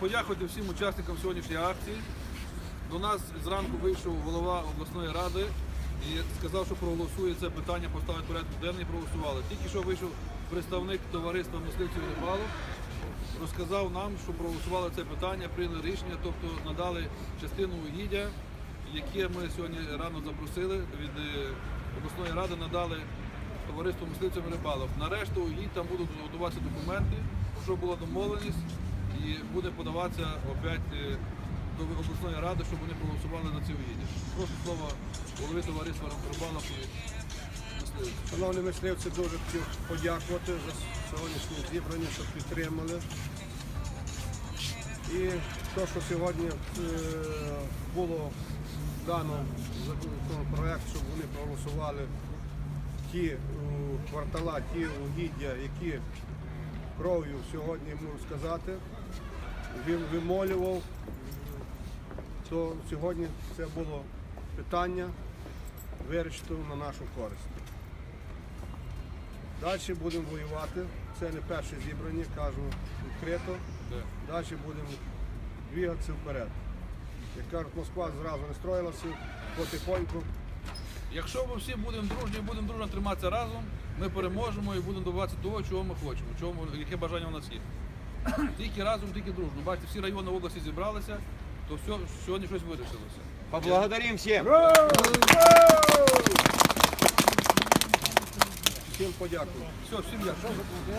подякувати всім учасникам сьогоднішньої акції. До нас зранку вийшов голова обласної ради і сказав, що проголосує це питання, поставить порядку денний, проголосували. Тільки що вийшов представник товариства мисливців рибалок, розказав нам, що проголосували це питання, прийняли рішення, тобто надали частину угіддя, яке ми сьогодні рано запросили від е, обласної ради, надали товариству мисливців рибалок. Нарешту угідь там будуть готуватися документи, що була домовленість, і буде подаватися опять е, до обласної ради, щоб вони проголосували за ці угіддя. Прошу слово голови товариства рибалок і мисливців. Шановні мисливці, дуже хотів подякувати за сьогоднішнє зібрання, що підтримали. І те, що сьогодні е, було дано законопроект, щоб вони проголосували ті квартала, ті угіддя, які кров'ю сьогодні можу сказати, він вимолював, то сьогодні це було питання вирішити на нашу користь. Далі будемо воювати. Це не перше зібрання, кажу відкрито. Далі будемо двигатися вперед. Як кажуть, Москва зразу не строїлася, потихоньку. Якщо ми всі будемо дружні, будемо дружно триматися разом, ми переможемо і будемо добиватися того, чого ми хочемо, чого ми- яке бажання у нас є. Тільки разом, тільки дружно. Бачите, всі райони області зібралися, то все, сьогодні щось вирішилося. Поблагодарим всім. Всім подякую. Все, всім дякую.